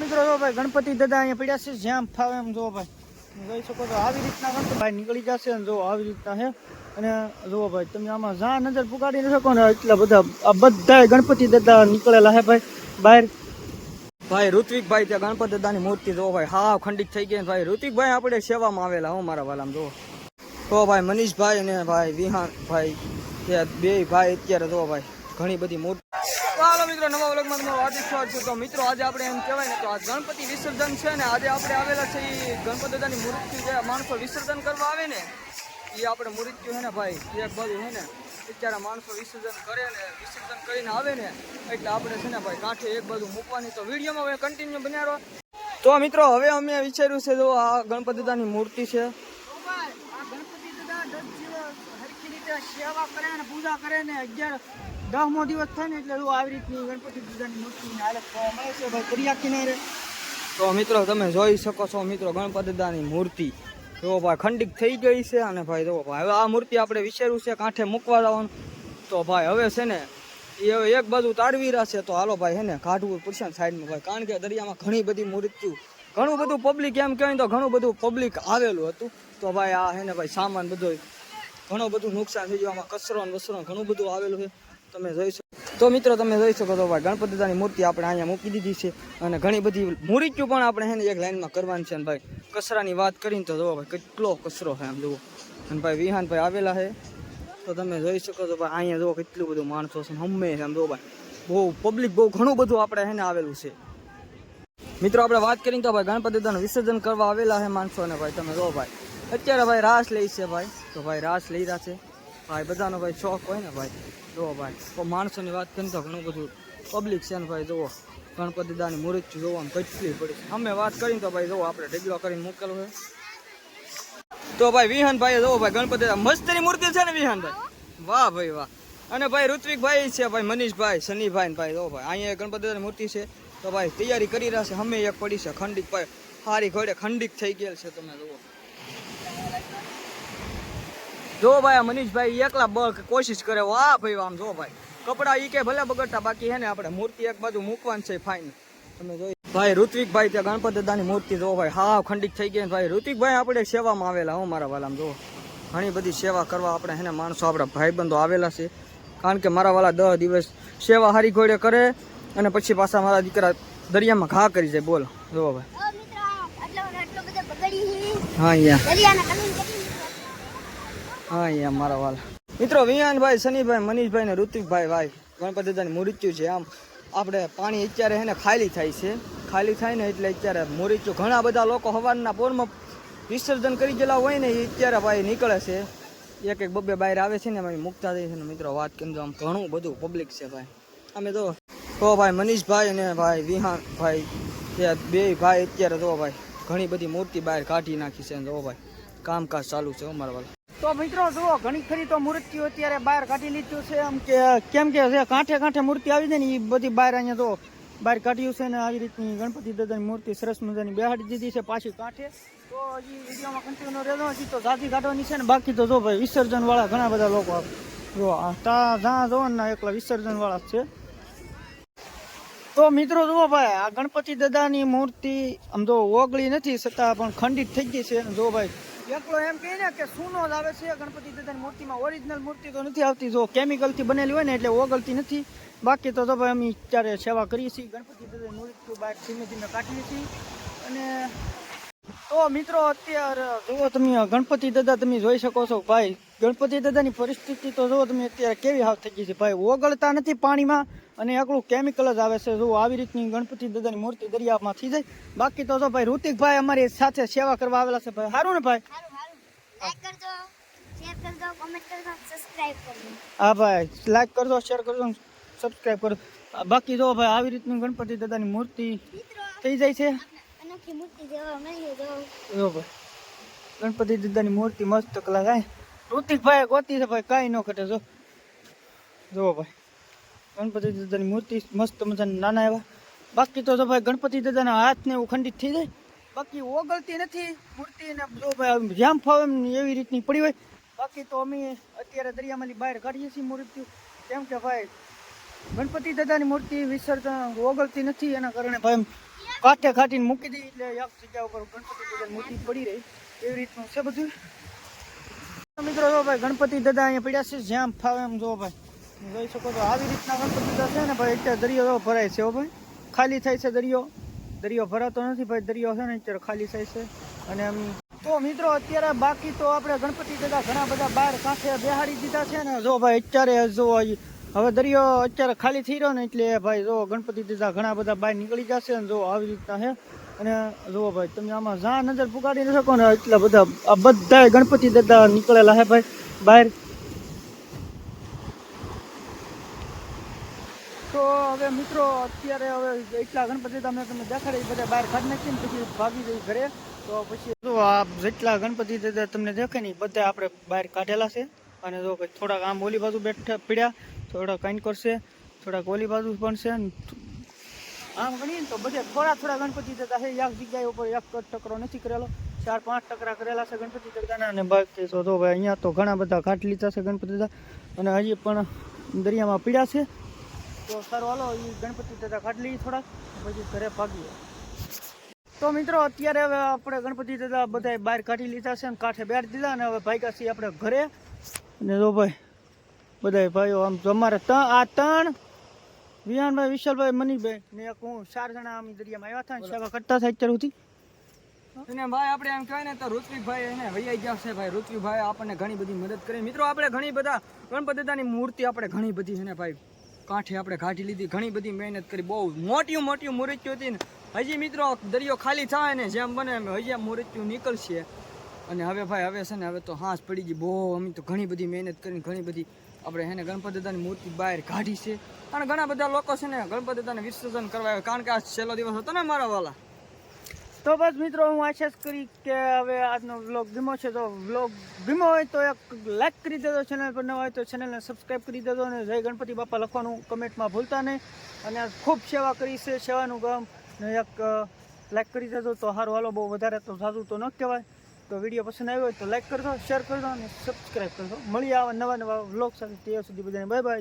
મિત્રો જો ભાઈ, ગણપતિ દાદા અહીંયા પડ્યા છે, જ્યાં ફાવે એમ જો ભાઈ. જોઈ શકો છો, આવી રીતના ગણપતિ ભાઈ નીકળી જશે અને જો આવી રીતના છે. અને જુઓ ભાઈ, તમે આમાં જ્યાં નજર પુગાડી ન શકો ને એટલા બધા, આ બધા ગણપતિ દાદા નીકળેલા છે ભાઈ, બહાર. ભાઈ, ઋત્વિકભાઈ ત્યાં ગણપતિ દાદાની મૂર્તિ જો ભાઈ હા ખંડિત થઈ ગઈ ભાઈ. ઋત્વિકભાઈ આપણે સેવામાં આવેલા હો મારા વાલામ, જો. તો ભાઈ, મનીષભાઈ અને ભાઈ, વિહાન ભાઈ, ત્યાં બે ભાઈ અત્યારે જો ભાઈ, ઘણી બધી મૂર્તિ ચાલો મિત્રો, નવા વ્લોગમાં તમારું હાર્દિક સ્વાગત છે. તો મિત્રો, આજે આપણે એમ કહેવાય ને તો આ ગણપતિ વિસર્જન છે ને આજે આપણે આવેલા છે એ ગણપતિ દાદાની મૂર્તિ જે માણસો વિસર્જન કરવા આવે ને એ આપણે મૃત્યુ છે ને ભાઈ, એક બધું છે ને, અત્યારે માણસો વિસર્જન કરે ને, વિસર્જન કરીને આવે ને, એટલે આપણે છે ને ભાઈ કાંઠે એક બાજુ મૂકવાની. તો વિડીયોમાં હવે કન્ટિન્યુ બન્યા તો મિત્રો, હવે અમે વિચાર્યું છે જો આ ગણપતિ દાદાની મૂર્તિ છે. સેવા કરે ને પૂજા કરે ને અગિયાર દસમો દિવસ થાય ને એટલે આવી રીતની ગણપતિ પૂજાની મૂર્તિની છે. દરિયા કિનારે તો મિત્રો, તમે જોઈ શકો છો મિત્રો, ગણપતિ દાદાની મૂર્તિ. જો ભાઈ, ખંડિત થઈ ગઈ છે અને ભાઈ જો ભાઈ, હવે આ મૂર્તિ આપણે વિચાર્યું છે કાંઠે મૂકવા જવાનું. તો ભાઈ, હવે છે ને એ હવે એક બાજુ તારવી રહેશે તો હાલો ભાઈ, હે ને કાઢવું પડશે સાઈડમાં ભાઈ, કારણ કે દરિયામાં ઘણી બધી મૂર્તિઓ ઘણું બધું પબ્લિક એમ કહેવાય તો ઘણું બધું પબ્લિક આવેલું હતું. તો ભાઈ, આ હે ને ભાઈ, સામાન બધો, ઘણું બધું નુકસાન થઈ ગયું. આમાં કચરો ને વસરો ઘણું બધું આવેલું છે. તમે જોઈ શકો. તો મિત્રો, તમે જોઈ શકો છો ભાઈ ગણપતિ દાદાની મૂર્તિ આપણે અહીંયા મૂકી દીધી છે અને ઘણી બધી મૂર્તિઓ પણ આપણે છે ને એક લાઈનમાં કરવાની છે. અને ભાઈ કચરાની વાત કરીને તો જુઓ ભાઈ કેટલો કચરો છે આમ જુઓ. અને ભાઈ વિહાનભાઈ આવેલા છે. તો તમે જોઈ શકો છો ભાઈ અહીંયા જુઓ કેટલું બધું માણસો છે હંમેશા આમ જુઓ ભાઈ. બહુ પબ્લિક બહુ ઘણું બધું આપણે છે ને આવેલું છે. મિત્રો, આપણે વાત કરીને તો ભાઈ ગણપતિ દાદાનું વિસર્જન કરવા આવેલા છે માણસો ને ભાઈ. તમે જો ભાઈ. અત્યારે ભાઈ રાસ લઈ છે ભાઈ. તો ભાઈ રાસ લઈ રહ્યા છે. ભાઈ બધાનો ભાઈ શોખ હોય ને ભાઈ. જુઓ ભાઈ માણસોની વાત કરીએ તો ઘણું બધું પબ્લિક છે ને ભાઈ, જુઓ. ગણપતિ દાની મૂર્તિ જોવામાં કેટલી પડી અમે વાત કરીને તો ભાઈ, જુઓ, આપણે ઢગલો કરીને મૂકેલું છે. તો ભાઈ વિહાનભાઈ જુઓ ભાઈ, ગણપતિ મસ્તની મૂર્તિ છે ને વિહાનભાઈ? વાહ ભાઈ, વાહ. અને ભાઈ, ઋત્વિકભાઈ છે ભાઈ, મનીષભાઈ, શનિભાઈ ભાઈ જો ભાઈ, અહીંયા ગણપતિ મૂર્તિ છે. તો ભાઈ, તૈયારી કરી રહ્યા છે અમે એક પડી છે, ખંડિત, ભાઈ, હારી ઘોડે ખંડિત થઈ ગયેલ છે, તમે જુઓ. જો ભાઈ આ મનીષભાઈ એકલા બળ કોશિશ કરે વાહ ભાઈ આમ જો ભાઈ. કપડા ઈ કે ભલે બગડતા બાકી હે ને આપણે મૂર્તિ એક બાજુ મૂકવાની છે ફાઇન તમે જોઈ. ભાઈ ઋત્વિકભાઈ ત્યાં ગણપત દાદાની મૂર્તિ જો ભાઈ હા ખંડિત થઈ ગઈ ભાઈ. ઋત્વિકભાઈ આપણે સેવામાં આવેલા હો મારા વાલામ જો. ઘણી બધી સેવા કરવા આપણે હે ને માણસો આપણા ભાઈબંધો આવેલા છે. કારણ કે મારા વાલા દસ દિવસ સેવા હારી ઘોડે કરે અને પછી પાછા મારા દીકરા દરિયામાં ઘા કરી જાય. બોલો. જો ભાઈ. હી. અહીંયા. હા અહીંયા મારા વાલા મિત્રો વિયાનભાઈ શનિભાઈ, મનીષભાઈ ને ઋતિકભાઈ ભાઈ. ગણપતિ દાદાની મૃત્યુ છે. આમ આપણે પાણી અત્યારે ને ખાલી થાય છે. ખાલી થાય ને એટલે અત્યારે મૃત્યુ ઘણા બધા લોકો હવારના પોરમાં વિસર્જન કરી ગયેલા હોય ને એ અત્યારે ભાઈ નીકળે છે. એક એક બબ્બે બહાર આવે છે ને એમાં મુકતા થઈ છે ને મિત્રો, વાત કેમ આમ ઘણું બધું પબ્લિક છે ભાઈ. અમે તો તો ભાઈ મનીષભાઈ અને ભાઈ વિહાન ભાઈ તે બે ભાઈ અત્યારે તો ભાઈ ઘણી બધી મૂર્તિ બહાર કાઢી નાખી છે તો ભાઈ કામકાજ ચાલુ છે અમારા વાળા. તો મિત્રો જુઓ, ઘણી ખરી તો મૂર્તિઓ અત્યારે બહાર કાઢી લીધું છે. એમ કે, કેમ કે જે કાંઠે કાંઠે મૂર્તિ આવી જાય ને એ બધી બહાર અહીંયા તો બહાર કાઢ્યું છે ને, આવી રીતની ગણપતિ દાદાની મૂર્તિ સરસ મજાની બેહાડી દીધી છે પાછી કાંઠે. તો હજી વિડીયોમાં કન્ટિન્યુ રહેતો હજી તો જાતિ કાઢવાની છે ને, બાકી તો જો ભાઈ વિસર્જન વાળા ઘણા બધા લોકો આવે. જો તા જ્યાં જો ને, એકલા વિસર્જન વાળા છે. તો મિત્રો જુઓ ભાઈ, આ ગણપતિ દાદાની મૂર્તિ આમ જો ઓગળી નથી છતાં પણ ખંડિત થઈ ગઈ છે. જો ભાઈ એકલો એમ કહે ને કે સુનો જ આવે છે. ગણપતિ દાદાની મૂર્તિમાં ઓરિજિનલ મૂર્તિ તો નથી આવતી. જો કેમિકલથી બનેલી હોય ને એટલે ઓગળતી નથી. બાકી તો ભાઈ અમે અત્યારે સેવા કરીએ છીએ. ગણપતિ દાદાની મૂર્તિ બહાર ધીમે ધીમે કાઢીએ છીએ. અને તો મિત્રો, અત્યારે જુઓ તમે ગણપતિ દાદા તમે જોઈ શકો છો. ભાઈ ગણપતિ દાદાની પરિસ્થિતિ તો જુઓ તમે અત્યારે કેવી હાવ થઈ ગઈ છે? ભાઈ ઓગળતા નથી પાણીમાં અને એકલું કેમિકલ જ આવે છે. જો આવી રીતની ગણપતિ દાદાની મૂર્તિ દરિયામાં થઈ જાય. બાકી તો જો ભાઈ ઋતિકભાઈ અમારી સાથે સેવા કરવા આવેલા છે. ભાઈ સારું ને ભાઈ? સારું સારું લાઈક કરજો શેર કરજો કોમેન્ટ કરજો સબસ્ક્રાઇબ કરજો. હા ભાઈ લાઈક કરજો શેર કરજો સબસ્ક્રાઈબ કરજો બાકી જો ભાઈ આવી રીતની ગણપતિ દાદાની મૂર્તિ મિત્રો થઈ જાય છે. અનોખી મૂર્તિ જેવા મળી જો. જો ભાઈ ગણપતિ દાદાની મૂર્તિ મસ્ત કલા થાય ઋતિકભાઈ, ગોતી છે ભાઈ, કાંઈ ન ઘટે, જો. જુઓ ભાઈ, ગણપતિ દાદાની મૂર્તિ, મસ્ત મજાની નાના એવા. બાકી તો જો ભાઈ, ગણપતિ દાદાના હાથ ને એવું ખંડિત થઈ જાય. બાકી ઓગળતી નથી મૂર્તિ ને જો ભાઈ જેમ ફાવે એમ એવી રીતની પડી હોય. બાકી તો અમે અત્યારે દરિયામાંથી બહાર કાઢીએ છીએ મૂર્તિ કેમ કે ભાઈ, ગણપતિ દાદાની મૂર્તિ વિસર્જન ઓગળતી નથી, એના કારણે ભાઈ કાંઠે ખાટીને મૂકી દઈએ એટલે એક જગ્યા ઉપર ગણપતિ દાદાની મૂર્તિ પડી રહી. એવી રીતનું છે બધું. મિત્રો, જો ભાઈ ગણપતિ દાદા અહીંયા પડ્યા છે, જ્યાં ફાવે એમ જો ભાઈ. જોઈ શકો છો, આવી રીતના ગણપતિ દાદા છે ને ભાઈ, અત્યારે દરિયો ભરાય છે ભાઈ. ખાલી થાય છે દરિયો. દરિયો ભરાતો નથી ભાઈ, દરિયો છે ને અત્યારે ખાલી થાય છે. અને એમ તો મિત્રો, અત્યારે બાકી તો આપણે ગણપતિ દાદા ઘણા બધા બહાર કાંઠે બેહાડી દીધા છે ને. જો ભાઈ, અત્યારે જો હવે દરિયો અત્યારે ખાલી થઈ રહ્યો ને એટલે ભાઈ, જો ગણપતિ દાદા ઘણા બધા બહાર નીકળી જશે ને જો આવી રીતના છે. અને જુઓ ભાઈ, તમે આમાં જા નજર પુગાડી ન શકો ને એટલા બધા, આ બધા ગણપતિ દાદા નીકળેલા છે ભાઈ, બહાર. તો હવે મિત્રો, અત્યારે હવે એટલા ગણપતિ તમે તમે દેખાડી બધા બહાર કાઢી નાખીને પછી ભાગી જઈ ઘરે. તો પછી જો આ જેટલા ગણપતિ દાદા તમને દેખે ને બધા આપણે બહાર કાઢેલા છે. અને જો થોડાક આમ ઓલી બાજુ બેઠા પીડ્યા, થોડાક કંઈ કરશે, થોડાક ઓલી બાજુ પણ છે આમ ગણીએ તો બધે થોડા થોડા ગણપતિ દાદા છે એક જગ્યાએ ઉપર એક ટકરો નથી કરેલો. ચાર પાંચ ટકરા કરેલા છે ગણપતિ દાદાના અને બાકી તો જો ભાઈ અહીંયા તો ઘણા બધા ઘાટ લીધા છે ગણપતિ દાદા અને હજી પણ દરિયામાં પીડ્યા છે. તો સારું, હાલો એ ગણપતિ દાદા ઘાટ લઈએ થોડાક. પછી ઘરે ભાગીએ. તો મિત્રો, અત્યારે હવે આપણે ગણપતિ દાદા બધા બહાર કાઢી લીધા છે અને કાંઠે બેઠ દીધા અને હવે ભાગ્યા છીએ આપણે ઘરે. અને જો ભાઈ બધા ભાઈઓ આમ અમારે આ ત્રણ વિહાનભાઈ વિશાલભાઈ મનીભાઈ ને એક હું ચાર જણા આમ દરિયામાં આવ્યા હતા ને સેવા કરતા હતા અત્યાર સુધી. અને ભાઈ આપણે એમ કહેવાય ને તો ઋત્વિકભાઈ એને વૈયા ગયા છે ભાઈ. ઋત્વિકભાઈ આપણને ઘણી બધી મદદ કરી. મિત્રો આપણે ઘણી બધા ગણપતિ દાદાની મૂર્તિ આપણે ઘણી બધી છે ને ભાઈ. કાંઠે આપણે કાઢી લીધી ઘણી બધી મહેનત કરી. બહુ મોટી મોટી મૂર્તિઓ હતી ને. હજી મિત્રો દરિયો ખાલી થાય ને જેમ બને એમ હજી મૂર્તિઓ નીકળશે. અને હવે ભાઈ હવે છે ને હવે તો હાંસ પડી ગઈ. બહુ અમે તો ઘણી બધી મહેનત કરીને ઘણી બધી આપણે એને ગણપતિ દાદાની મૂર્તિ બહાર કાઢી છે. અને ઘણા બધા લોકો છે ને ગણપતિ દાદાને વિસર્જન કરવા કારણ કે આ છેલ્લો દિવસ હતો ને મારા વાલા. તો બસ મિત્રો, હું આશા કરી કે હવે આજનો વ્લોગ ગમ્યો છે. તો વ્લોગ ગમ્યો હોય તો એક લાઈક કરી દેજો ચેનલ પર ન હોય તો ચેનલને સબસ્ક્રાઈબ કરી દેજો અને જય ગણપતિ બાપા લખવાનું કમેન્ટમાં ભૂલતા નહીં. અને ખૂબ સેવા કરી છે. સેવાનું કામ એક લાઈક કરી દેજો તો હારું હાલો, બહુ વધારે તો સારું તો ન કહેવાય. તો વીડિયો પસંદ આવ્યો હોય તો લાઈક કરજો શેર કરજો અને સબસ્ક્રાઈબ કરજો. મળીએ આવા નવા નવા વ્લોગ સાથે. ત્યાં સુધી બધાને બાય બાય